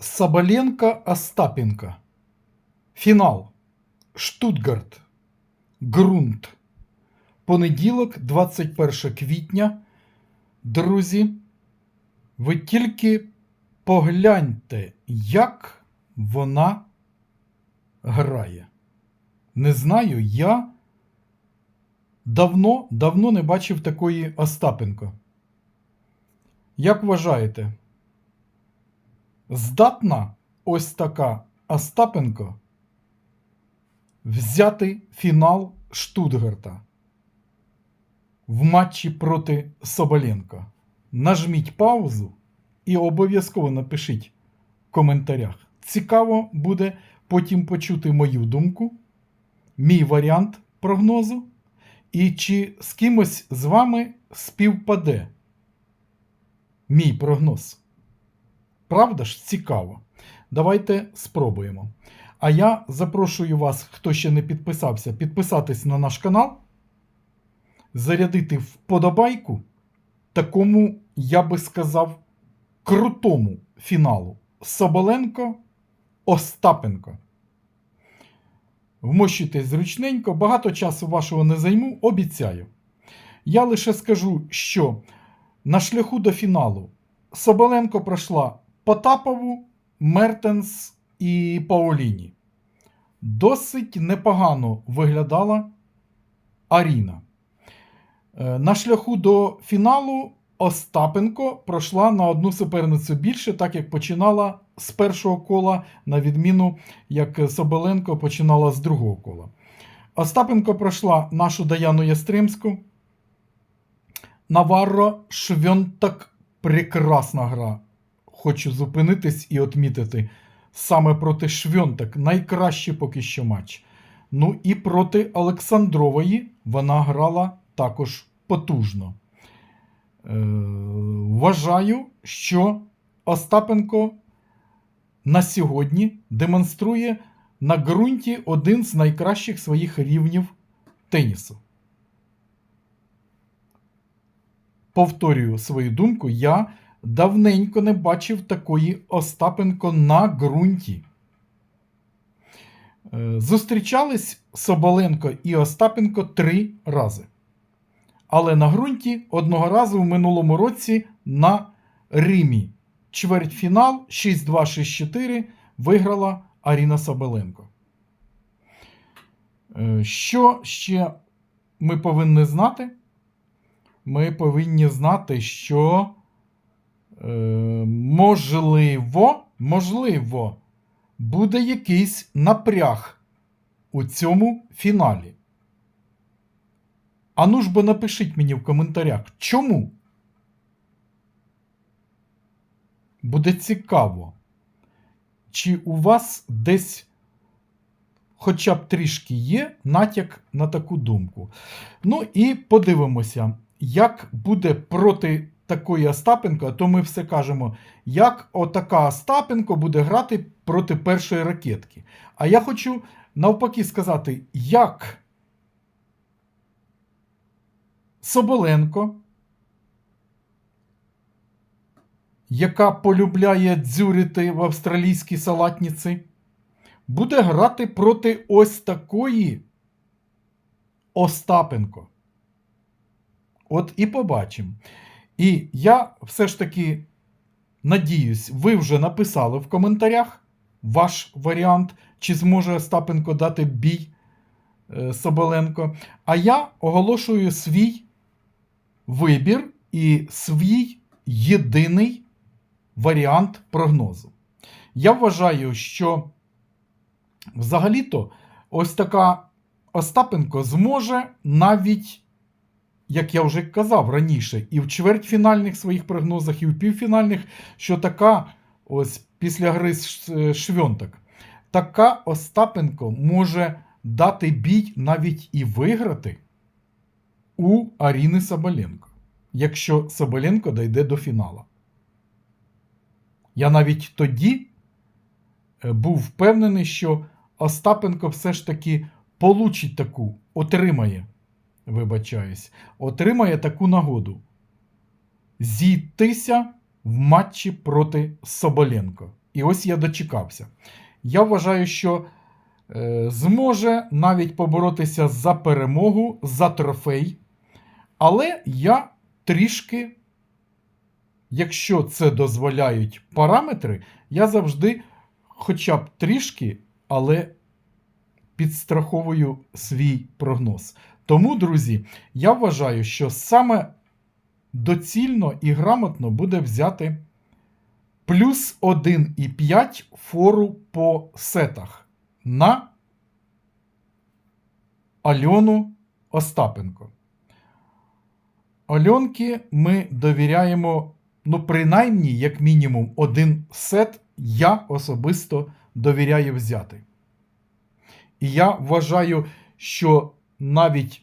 Соболенко Остапенко. Фінал. Штутгарт. Ґрунт. Понеділок, 21 квітня. Друзі, ви тільки погляньте, як вона грає. Не знаю, я давно, давно не бачив такої Остапенко. Як вважаєте? Здатна ось така Остапенко взяти фінал Штутгарта в матчі проти Соболенко. Нажміть паузу і обов'язково напишіть в коментарях. Цікаво буде потім почути мою думку, мій варіант прогнозу, і чи з кимось з вами співпаде мій прогноз. Правда ж, цікаво. Давайте спробуємо. А я запрошую вас, хто ще не підписався, підписатись на наш канал, зарядити вподобайку такому, я би сказав, крутому фіналу Соболенко Остапенко. Вмощуйтесь зручненько, багато часу вашого не займу, обіцяю. Я лише скажу, що на шляху до фіналу Соболенко пройшла Потапову, Мертенс і Паоліні. Досить непогано виглядала Аріна. Е, На шляху до фіналу Остапенко пройшла на одну суперницю більше, так як починала з першого кола, на відміну як Соболенко починала з другого кола. Остапенко пройшла нашу Даяну Ястримську. Наварро Швьонтак прекрасна гра. Хочу зупинитись і відмітити. Саме проти Швьонтак найкращий поки що матч. Ну і проти Олександрової вона грала також потужно. Е, вважаю, що Остапенко на сьогодні демонструє на ґрунті один з найкращих своїх рівнів тенісу. Повторюю свою думку, я давненько не бачив такої Остапенко на ґрунті. Е, Зустрічались Соболенко і Остапенко три рази. Але на ґрунті одного разу в минулому році на Римі. Чвертьфінал 6-2-6-4 виграла Аріна Соболенко. Е, Що ще ми повинні знати? Ми повинні знати, що можливо, можливо, буде якийсь напряг у цьому фіналі. Ану ж бо напишіть мені в коментарях, чому? Буде цікаво, чи у вас десь хоча б трішки є натяк на таку думку. Ну і подивимося, як буде проти такої Остапенко, то ми все кажемо, як отака Остапенко буде грати проти першої ракетки. А я хочу навпаки сказати, як Соболенко, яка полюбляє дзюрити в австралійській салатниці, буде грати проти ось такої Остапенко. От і побачимо. І я все ж таки надіюсь, ви вже написали в коментарях ваш варіант, чи зможе Остапенко дати бій е, Соболенко. А я оголошую свій вибір і свій єдиний варіант прогнозу. Я вважаю, що взагалі-то ось така Остапенко зможе навіть, як я вже казав раніше, і в чвертьфінальних своїх прогнозах, і в півфінальних, що така ось після гри з Швьонтак, така Остапенко може дати бій навіть і виграти у Аріни Соболенко, якщо Соболенко дійде до фіналу. Я навіть тоді е, був впевнений, що Остапенко все ж таки получить таку, отримає, вибачаюсь, отримає таку нагоду зійтися в матчі проти Соболенко. І ось я дочекався. Я вважаю, що е, зможе навіть поборотися за перемогу, за трофей. Але я трішки, якщо це дозволяють параметри, я завжди хоча б трішки, але підстраховую свій прогноз. Тому, друзі, я вважаю, що саме доцільно і грамотно буде взяти плюс 1,5 фору по сетах на Альону Остапенко. Альонки ми довіряємо, ну, принаймні, як мінімум, один сет я особисто довіряю взяти. І я вважаю, що навіть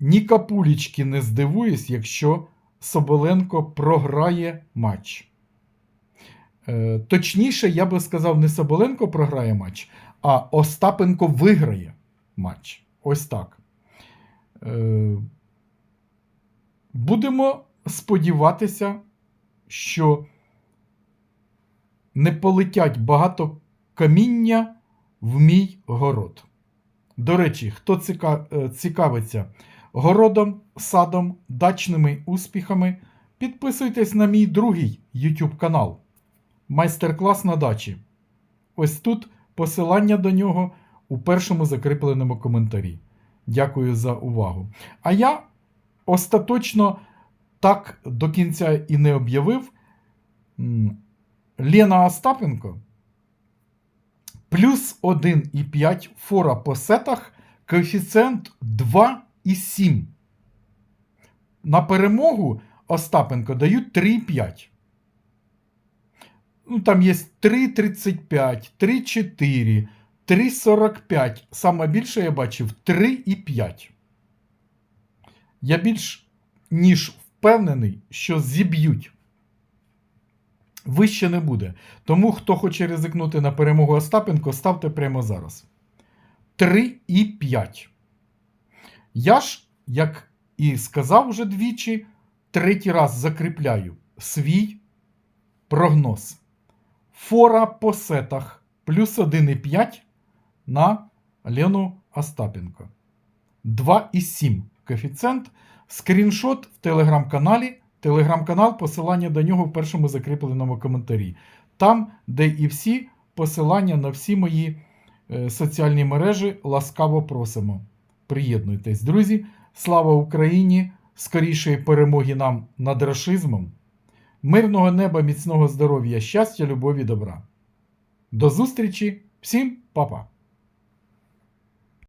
ні капулічки не здивуюсь, якщо Соболенко програє матч. Е, точніше, я би сказав, не Соболенко програє матч, а Остапенко виграє матч. Ось так. Е, будемо сподіватися, що не полетять багато каміння в мій город. До речі, хто е, цікавиться городом, садом, дачними успіхами, підписуйтесь на мій другий YouTube канал Майстер-клас на дачі. Ось тут посилання до нього у першому закріпленому коментарі. Дякую за увагу. А я остаточно так до кінця і не об'явив. Лена Остапенко плюс 1,5 фора по сетах, коефіцієнт 2,7. На перемогу Остапенко дають 3,5. Ну, там є 3,35, 3,4, 3,45. Саме більше я бачив 3,5. Я більш ніж впевнений, що зіб'ють. Вище не буде. Тому, хто хоче ризикнути на перемогу Остапенко, ставте прямо зараз. 3,5. Я ж, як і сказав вже двічі, третій раз закріпляю свій прогноз. Фора по сетах плюс 1,5 на Лену Остапенко. 2,7 коефіцієнт. Скріншот в телеграм-каналі. Телеграм-канал, посилання до нього в першому закріпленому коментарі. Там, де і всі посилання на всі мої е, соціальні мережі, ласкаво просимо. Приєднуйтесь, друзі. Слава Україні! Скорішої перемоги нам над рашизмом. Мирного неба, міцного здоров'я, щастя, любові, добра. До зустрічі! Всім па-па!